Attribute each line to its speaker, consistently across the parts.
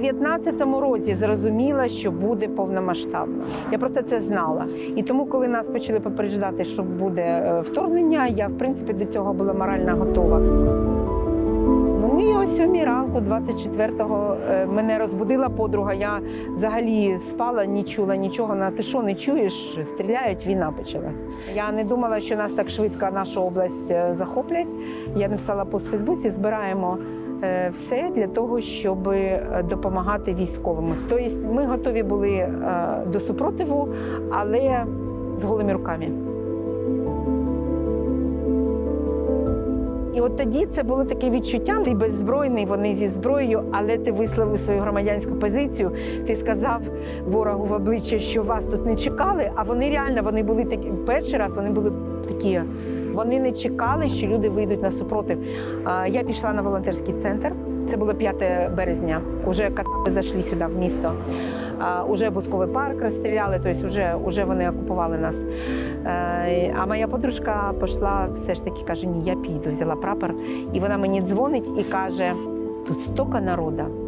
Speaker 1: 19-му році зрозуміла, що буде повномасштабно. Я просто це знала. І тому, коли нас почали попереджати, що буде е, вторгнення, я в принципі до цього була морально готова. Ну і о сьомій ранку, 24-го, е, мене розбудила подруга. Я взагалі спала, не чула нічого. На ти що не чуєш? Стріляють, війна почалась. Я не думала, що нас так швидко нашу область е, захоплять. Я написала пост в Фейсбуці, збираємо. Е, Все для того, щоб е, допомагати військовим. Тобто ми готові були е, до супротиву, але з голими руками. І от тоді це було таке відчуття. Ти беззбройний, вони зі зброєю, але ти висловив свою громадянську позицію. Ти сказав ворогу в обличчя, що вас тут не чекали. А вони реально вони були такі. Перший раз вони були такі. Вони не чекали, що люди вийдуть на супротив. Я пішла на волонтерський центр. Це було 5 березня. Уже катали зайшли сюди в місто. Уже Бусковий парк розстріляли, тобто вже, вже вони окупували нас. А моя подружка пішла, все ж таки каже: Ні, я піду, взяла прапор. І вона мені дзвонить і каже: тут стільки народу.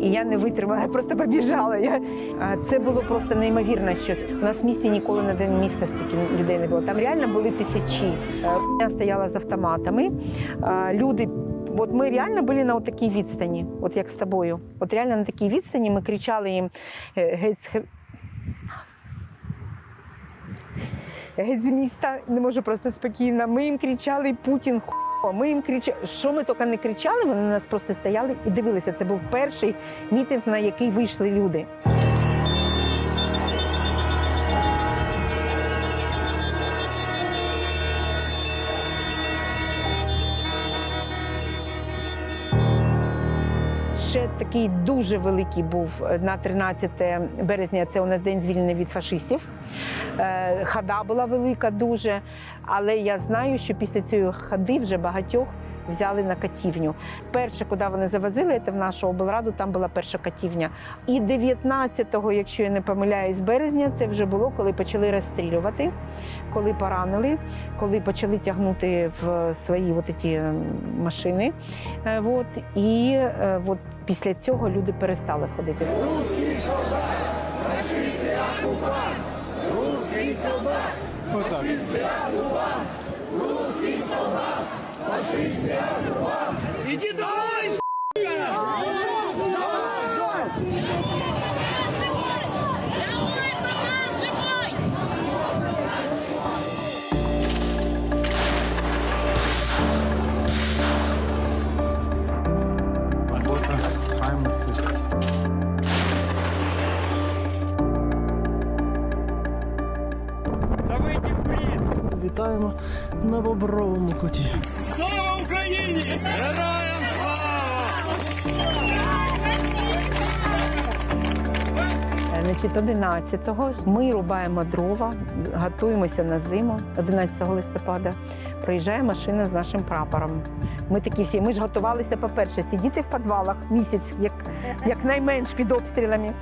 Speaker 1: І я не витримала, я просто побіжала. Я... Це було просто неймовірно щось. У нас в місті ніколи на день міста стільки людей не було. Там реально були тисячі. Е, Я стояла з автоматами. Е, Люди, от ми реально були на такій відстані, от як з тобою. От реально на такій відстані ми кричали їм е, геть з геть з міста, не можу просто спокійно. Ми їм кричали Путін. Ху**». Ми їм кричали, що ми тільки не кричали, вони на нас просто стояли і дивилися. Це був перший мітинг, на який вийшли люди. Ще такий дуже великий був е, на 13 березня. Це у нас день звільнення від фашистів. Е, Хада була велика дуже. Але я знаю, що після цієї ходи вже багатьох взяли на катівню. Перше, куди вони завозили, це в нашу облраду, там була перша катівня. І 19-го, якщо я не помиляюсь, березня, це вже було, коли почали розстрілювати, коли поранили, коли почали тягнути в свої от ті машини. Е, От, і е, от після цього люди перестали ходити.
Speaker 2: Иди домой, Да
Speaker 3: Вітаємо на Бобровому куті.
Speaker 2: Слава Україні! Героям слава!
Speaker 1: Значить, 11-го ми рубаємо дрова, готуємося на зиму. 11 листопада проїжджає машина з нашим прапором. Ми такі всі. Ми ж готувалися, по-перше, сидіти в підвалах місяць, як, як найменш під обстрілами.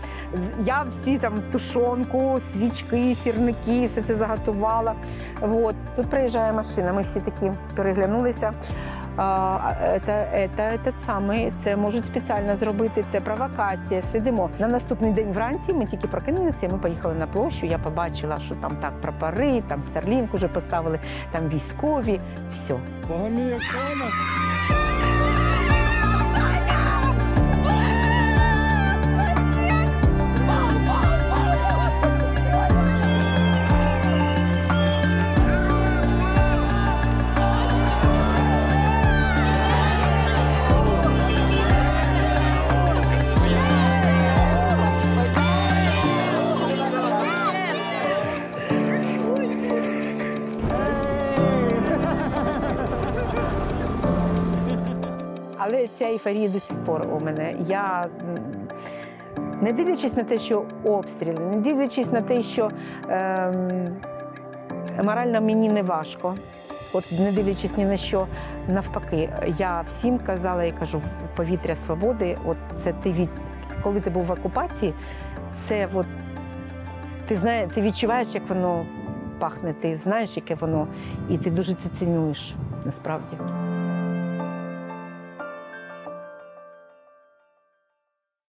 Speaker 1: Я всі там тушонку, свічки, сірники, все це заготувала. От. Тут приїжджає машина. Ми всі такі переглянулися. А, це, це, це можуть спеціально зробити, це провокація. Сидимо. На наступний день вранці ми тільки прокинулися, ми поїхали на площу. Я побачила, що там так прапори, там старлінку уже поставили, там військові. Все.
Speaker 3: Богомія Оксана.
Speaker 1: Але ця ейфорія до сих пор у мене. Я не дивлячись на те, що обстріли, не дивлячись на те, що ем, морально мені не важко. От не дивлячись ні на що, навпаки, я всім казала і кажу, повітря свободи, от це ти від коли ти був в окупації, це от ти знаєш, ти відчуваєш, як воно пахне, ти знаєш, яке воно, і ти дуже це цінуєш насправді.